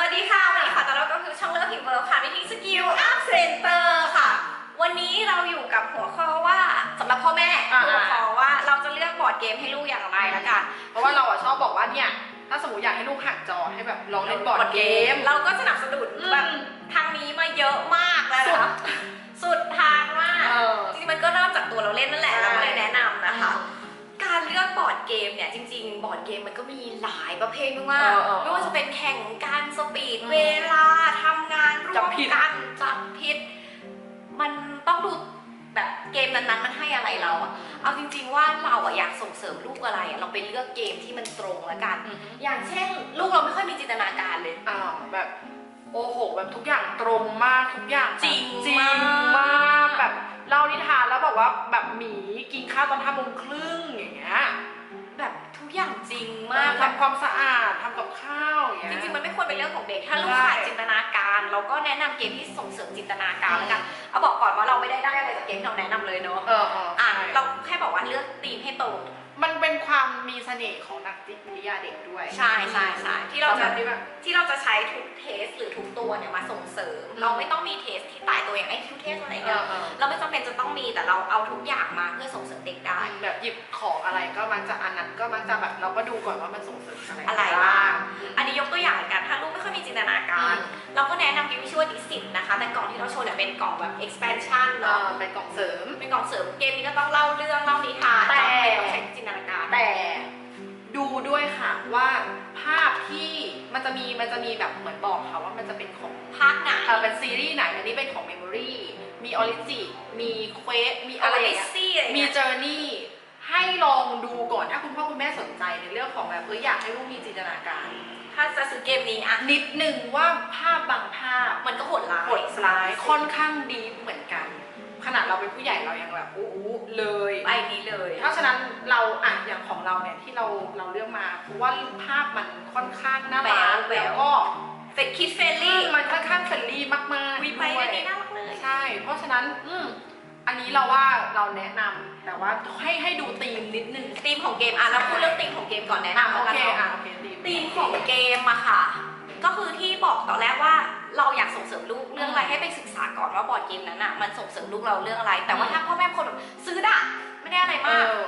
วัสดีค่ะ วันนี้ขอต้อนรับก็คือช่องเลิฟพิมพ์เวิร์ค่ะวิธีสกิลอัพเซนเตอร์ค่ะ วันนี้เราอยู่กับหัวข้อว่าสำหรับพ่อแม่อ่า หัวข้อว่าเราจะเลือกบอร์ดเกมให้ลูกอย่างไรละกันเพราะว่าเราอะชอบบอกว่าเนี่ย ถ้าสมมติอยากให้ลูกห่างจอให้แบบลองเล่นบอร์ดเกม เราก็สนับสนุนอืมแบบทางนี้มาเยอะมากแล้วนะคะสุดทางมากเออจริงๆมันก็เริ่มจากตัวเราเล่นนั่นแหละใช่ เราก็เลยแนะนำนะคะการ เลือกบอร์ดเกมเนี่ยจริง ๆ บอร์ดเกมมันก็มีหลายประเภทมากเออเออๆไม่ว่าจะเป็นแข่งการสปีดอืมเวลาทำงานร่วจับมผิด กันจับผิด มันต้องดูแบบเกมนั้นๆมันให้อะไรเราอะเอาจริง ๆ ว่าเราอะอยากส่งเสริมลูกอะไรอะเราไปเลือกเกมที่มันตรงละกัน อือฮึอย่างเช่น ลูกเราไม่ค่อยมีจินตนาการเลย อ่าแบบโอ้โหแบบทุกอย่างตรงมากทุกอย่างแบบจริงจริงมาก มากแบบเล่านิทานแล้วแบบว่าแบบหมีกินข้าวตอนห้าโมงครึ่งอย่างเงี้ย ริงมามากกแบบทำความสะอาดทำกับข้าวอย่างเงี้ย จริงๆ มันไม่ควรเป็นเรื่องของเด็ก ถ้าลูกใช่ขาดจินตนาการ เราก็แนะนำเกมที่ส่งเสริมจินตนาการแล้วกันเอาบอกก่อนว่าเราไม่ได้ได้อะไรจากเกมที่เราแนะนำเลยเนาะเออเอออะใช่ เราแค่บอกว่าเลือกธีมให้ตรง มันเป็นความมีเสน่ห์ของนักจิตวิทยาเด็กด้วย ใช่ใช่ใช่ที่เราจะสำหบที่แบบที่เราจะใช้ทุกเทสหรือทุกตัวเนี่ยมาส่งเสริมอืมเราไม่ต้องมีเทสที่ตายตัวอย่างไอคิวเทสอะไรเอเงี้ยอเออเราไม่จำเป็นจะต้องมีแต่เราเอาทุกอย่างมาเพื่อส่งเสริมเด็กได้แบบหยิบของอะไรก็มักจะอันนั้นก็มักจะแบบเราก็ดูก่อนว่ามันส่งเสริมอะไรอะไรบ้างอันนี้ยกตัวอย่างละกันถ้าลูกไม่ค่อยมีจินตนาการเราก็แนะนำเกมที่ชื่อว่าดิสิตนะคะ แต่กล่องที่เราโชว์เนี่ยเป็นกล่องแบบ expansion เอเนาะอเป็นกล่องเสริมเป็นกล่องเสริมเกมนี้ก็ต้องเล่าเรื่องเล่านิทานแต่ จะมีมันจะมีแบบเหมือนบอกค่ะว่ามันจะเป็นของภาคไหนเออเป็นซีรีส์ไหนอันนี้เป็นของ Memory มี o r i g i มีเควสมีอะไรอย่างเงี้ยซี่อะไรมีเงี้ย Journey ให้ลองดูก่อนถ้าคุณพ่อคุณแม่สนใจในเรื่องของแบบเอออยากให้ลูกมีจินตนาการ ถ้าจะซื้อเกมนี้อะนิดหนึ่งว่าภาพบางภาพมันก็โหดร้ายโหดร้ายค่อนข้างดีเหมือนกัน ขนาดเราเป็นผู้ใหญ่เรายังแบบอู้อู้เลยไปนี้เลย เพราะฉะนั้นเราอะอย่างของเราเนี่ยที่เราเราเลือกมาเพราะว่าภาพมันค่อนข้างน่ารักแล้วก็เฟดคิดเฟรนลี่ลี่มันค่อนข้างเฟรนลี่มากๆวิไปด้วอัยนนี้น่ารักเลยใช่ เพราะฉะนั้นอืมอันนี้เราว่าเราแนะนำแต่ว่าให้ให้ดูธีมนิดนึงธีมของเกมอะเราพูดเรื่องธีมของเกมก่อนแนะอะนำโอแล้วกันเคเนาะอะโอเคธีมธีมของเกมอะค่ะ ก็คือที่บอกตอนแรกว่า เราอยากส่งเสริมลูกเรื่องอะไรให้ไปศึกษาก่อนว่าบอร์ดเกมนั้นอะมันส่งเสริมลูกเราเรื่องอะไร แต่ว่าถ้าพ่อแม่คนแบบซื้อด่ะไม่ได้อะไรเอมากอ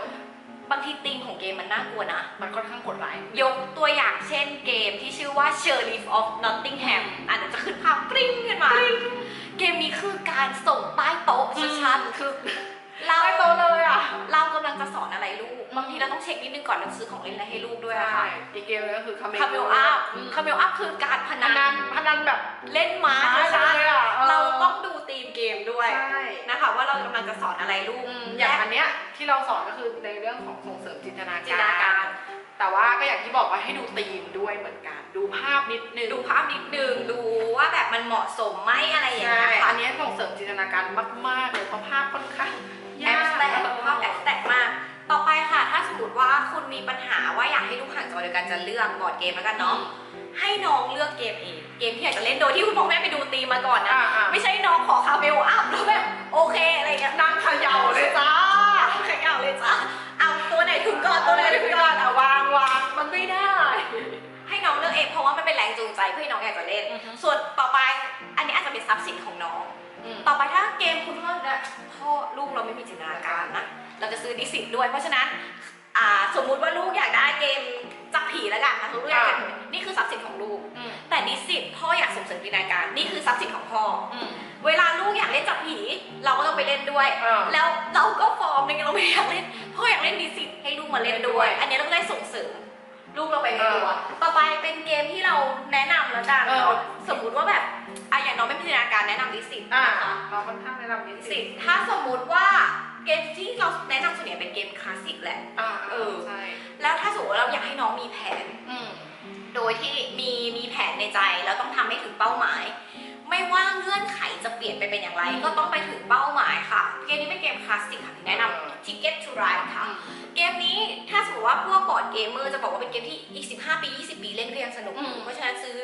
บางทีธีมของเกมมันน่ากลัวนะ มันค่อนข้างกดไลค์ยกตัวอย่างเช่นเกมที่ชื่อว่า Sheriff of Nottingham อะเดี๋ยวจะขึ้นภาพปริ้งขึ้นมา เกมนี้คือการส่งใต้โต๊ะชัดๆคือเราได้โตเลยอะเรา เราต้องเช็คนิดนึงก่อนเราซื้อของเล่นอะไรให้ลูกด้วยอะใช่ค่ะอีกเกมนึงก็คือคาเมคาเมลอัพคาเมลอัพคือการพพนันันนพนันแบบ เล่นม้ามาชัดเลยอะๆเราต้องดูธีมเกมด้วยใช่นะคะว่าเรากำลังจะสอนอะไรลูกอืมอย่างอันเนี้ยที่เราสอนก็คือในเรื่องของส่งเสริมจินตนาจินตนาการ แต่ว่าก็อย่างที่บอกว่าให้ดูธีมด้วยเหมือนกัน ดูภาพนิดนึงดูภาพนิดนึงดูว่าแบบมันเหมาะสมไหมอะไรอย่างใช่เงี้ยค่ะ อันเนี้ยส่งเสริมจินตนาการมากๆเลย ให้ลูกห่างจอโดยการจะเลือกบอร์ดเกมแล้วกันเนาะให้น้องเลือกเกมเองเกมที่อยากจะเล่นโดยที่คุณพ่อแม่ไปดูตีมมาก่อนนะอ่าอ่าไม่ใช่น้องขอคาเมลอัพแล้วแบบโอเคอะไรเงี้ยนั่งเขย่าเลยจ้าเขย่าเลยจ้ะเอาตัวไหนถึงก่อนตัวไหนถึงก่อนอะวางวางมันไม่ได้ ให้น้องเลือกเองเพราะว่ามันเป็นแรงจูงใจเพื่อให้น้องอยากจะเล่นอือฮึส่วนต่อไปอันนี้อาจจะเป็นทรัพย์สินของน้อง ต่อไปถ้าเกมคุณพ่อเนี่ยพ่อลูกเราไม่มีจินตนาการนะเราจะซื้อดิสิตด้วยเพราะฉะนั้น พย์สินของลูก อืมแต่ดิสิตพ่ออยากส่งเสริมจินตนาการนี่คือทรัพย์สินของพ่อ อืม เวลาลูกอยากเล่นจับผี เราก็ต้องไปเล่นด้วยเออแล้วเราก็ฟอร์มในเราไม่อยากเล่นพ่ออยากเล่นดิสิตให้ลูกมาเล่นด้วยเล่นด้วยอันนี้เราก็ได้ส่งเสริมลูกเราไปในตัวเออต่อไปเป็นเกมที่เราแนะนำแล้วกันเออเนาะสมมุติว่าแบบอะอย่างน้องไม่มีจินตนาการแนะนำดิสิตอ่านะคะ เราค่อนข้างแนะนำนิดสิถ้าสมมุติว่าเกมที่เราแนะนำส่วนใหญ่เป็นเกมคลาสสิกแหละ อ่าเออ ใช่ แล้วถ้าสมมติว่าเราอยากให้น้องมีแผน อืม โดยที่มีมีแผนในใจแล้วต้องทำให้ถึงเป้าหมาย ไม่ว่าเงื่อนไขจะเปลี่ยนไปเป็นอย่างไร ก็ต้องไปถึงเป้าหมายค่ะ เกมนี้เป็นเกมคลาสสิกค่ะแนะนำ Ticket to Ride ค่ะ เกมนี้ถ้าสมมติว่าพวกบอร์ดเกมเมอร์จะบอกว่าเป็นเกมที่อีก 15 ปี 20 ปีเล่นก็ยังสนุกอยู่เพราะฉะนั้นซื้อ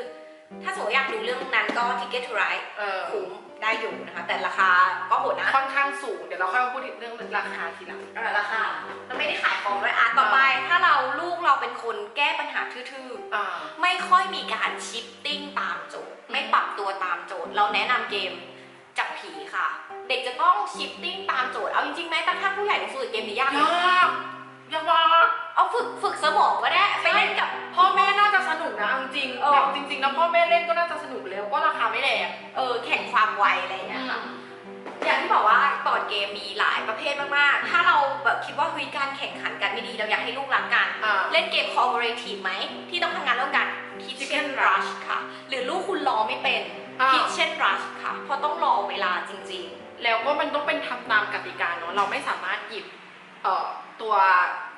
ถ้าสมมติอยากดูเรื่องนั้นก็ Ticket to Ride เออคุ้ม ได้อยู่นะคะ แต่ราคาก็โหดนะค่อนข้างสูง เดี๋ยวเราค่อยมาพูดถึงเรื่องราคาทีหลัง เออราคาแล้วไม่ได้ขายของด้วยอะต่อไป ถ้าเราลูกเราเป็นคนแก้ปัญหาทื่ออ่า ๆ ไม่ค่อยมีการชิปติ้งตามตามโจทย์ เราแนะนำเกมจับผีค่ะ เด็กจะต้องชิปติ้งตามโจทย์ เอาจริงๆแม้แต่ถ้าผู้ใหญ่ฝึกเกมนี้ยากไหม ยาก แบบจริงๆแล้วพ่อแม่เล่นก็น่าจะสนุกแล้วก็ราคาไม่แรงเออแข่งความไวอะไรอย่างเงี้ยค่ะอย่างที่บอกว่าบอร์ดเกมมีหลายประเภทมากๆ ถ้าเราแบบคิดว่าเฮ้ยการแข่งขันกันไม่ดี เราอยากให้ลูกรักกัน อ่า เล่นเกม cooperative ไหม ที่ต้องทำงานร่วมกัน Kitchen Rush ค่ะ หรือลูกคุณรอไม่เป็น อ่า Kitchen Rush ค่ะ เพราะต้องรอเวลาจริง แล้วก็มันต้องเป็นทำตามกติกาเนาะเราไม่สามารถหยิบเอ่อตัว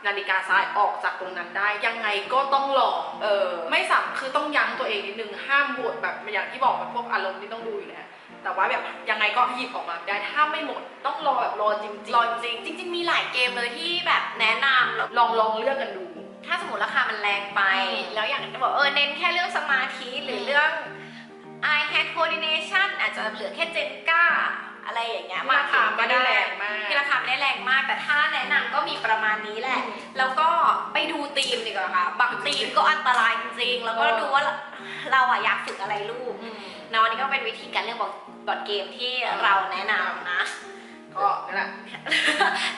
นาฬิกาซ้ายออกจากตรงนั้นได้ ยังไงก็ต้องรอๆเออ ไม่สามคือต้องยั้งตัวเองนิดนึงห้ามบวดแบบอย่างที่บอกมันพวกอารมณ์ที่ต้องดูอยู่แล้วแต่ว่าแบบยังไงก็หยิบออกมาได้ถ้าไม่หมดต้องรอแบบรอจริงๆรอจริงๆจริง ๆ มีหลายเกมเลยที่แบบแนะนำแล้วลองลองเลือกกันดู ถ้าสมมติราคามันแรงไปอืมแล้วอย่างที่บอกเออเน้นแค่เรื่องสมาธิหรือเรื่อง eye hand coordination อาจจะเหลือแค่เจนก้า อะไรอย่างเงี้ยราคาไม่ได้แรงมากที่ราคาไม่ได้แรงมาก แต่ถ้าแนะนำก็มีประมาณนี้แหละ แล้วก็ไปดูธีมดีกว่าค่ะ บางธีมก็อันตรายจริงๆ แล้วก็เออดูว่าเราอะอยากฝึกอะไรลูกอืมเนาะอันนี้ก็เป็นวิธีการเลือกบอร์ดบอร์ดเกมที่เราแนะนำนะ ก็นั่นแหละ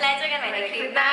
และเจอกันใหม่ในคลิปหน้า